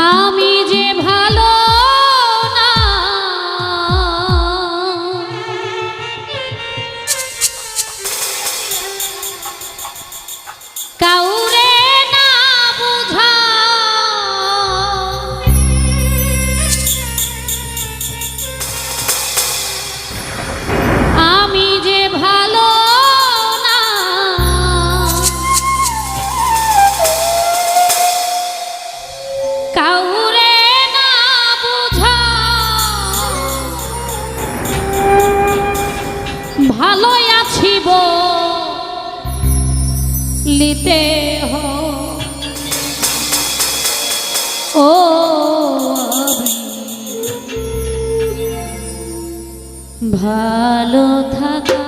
আমি ভালো আছি লিতে ও ভালো থাকা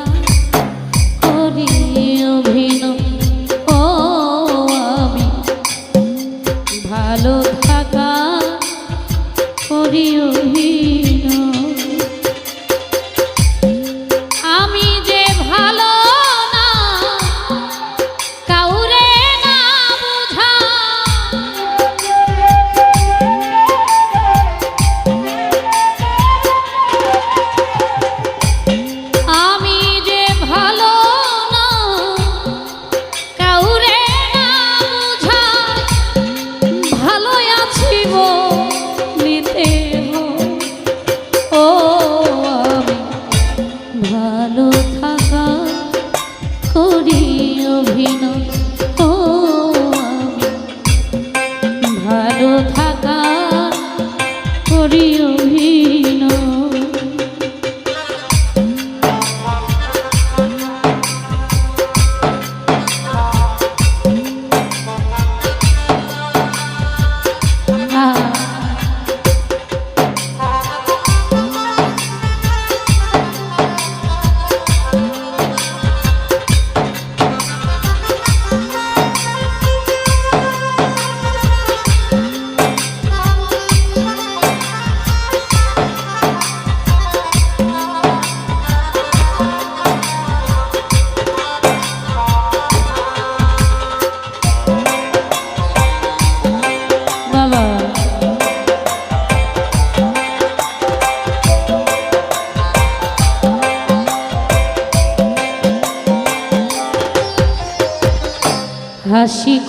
অভিনয়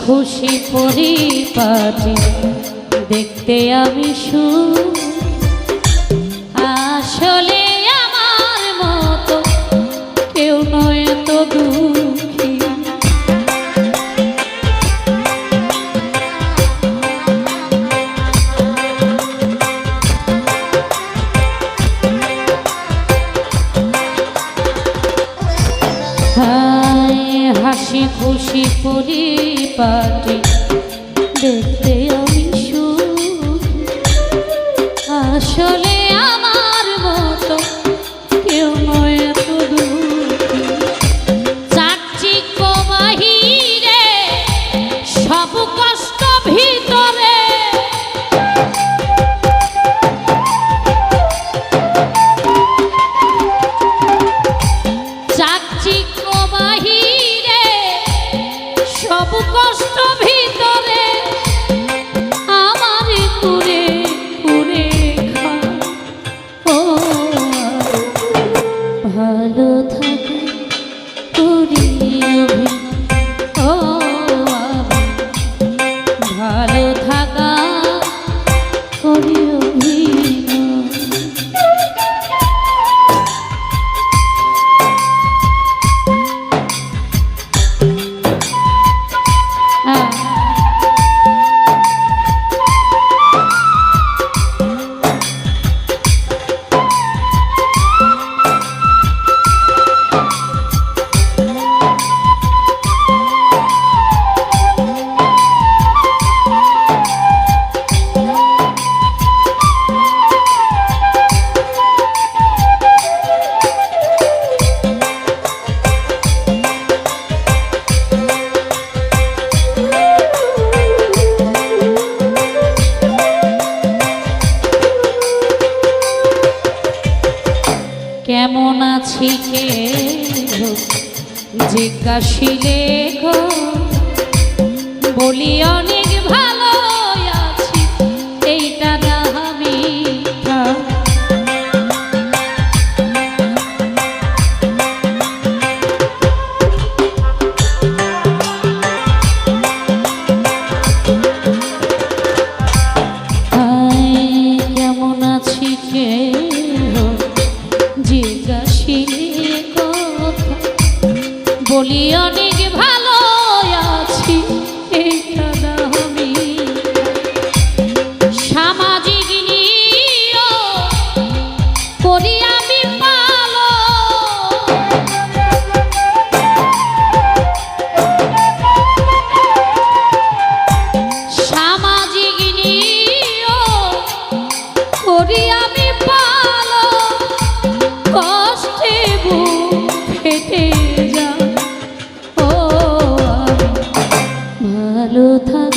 খুশি পরিপাটি, দেখতে আমি শু আসলে আমার মতো কেউ নয় তো দুঃখী। হাসি খুশি পরি সব কষ্ট ভি কেমন আছি কে জিজ্ঞাসিলে গো বলি অনেক ভালো বলিয়নি ভালো থাক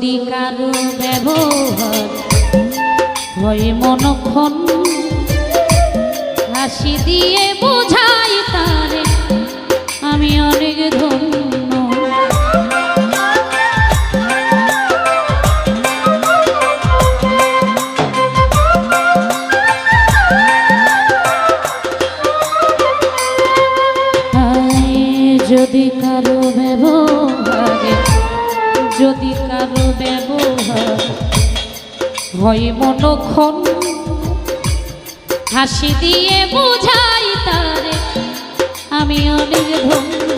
যদি কারও ব্যবহার হয় মনক্ষণ, হাসি দিয়ে বোঝাই তারে, আমি অনেক ধন যদি কারও ব্যবহারে যদি কারও ব্যবহার হয় মনক্ষণ হাসি দিয়ে বোঝাই তারে আমি অনেক ধন্য।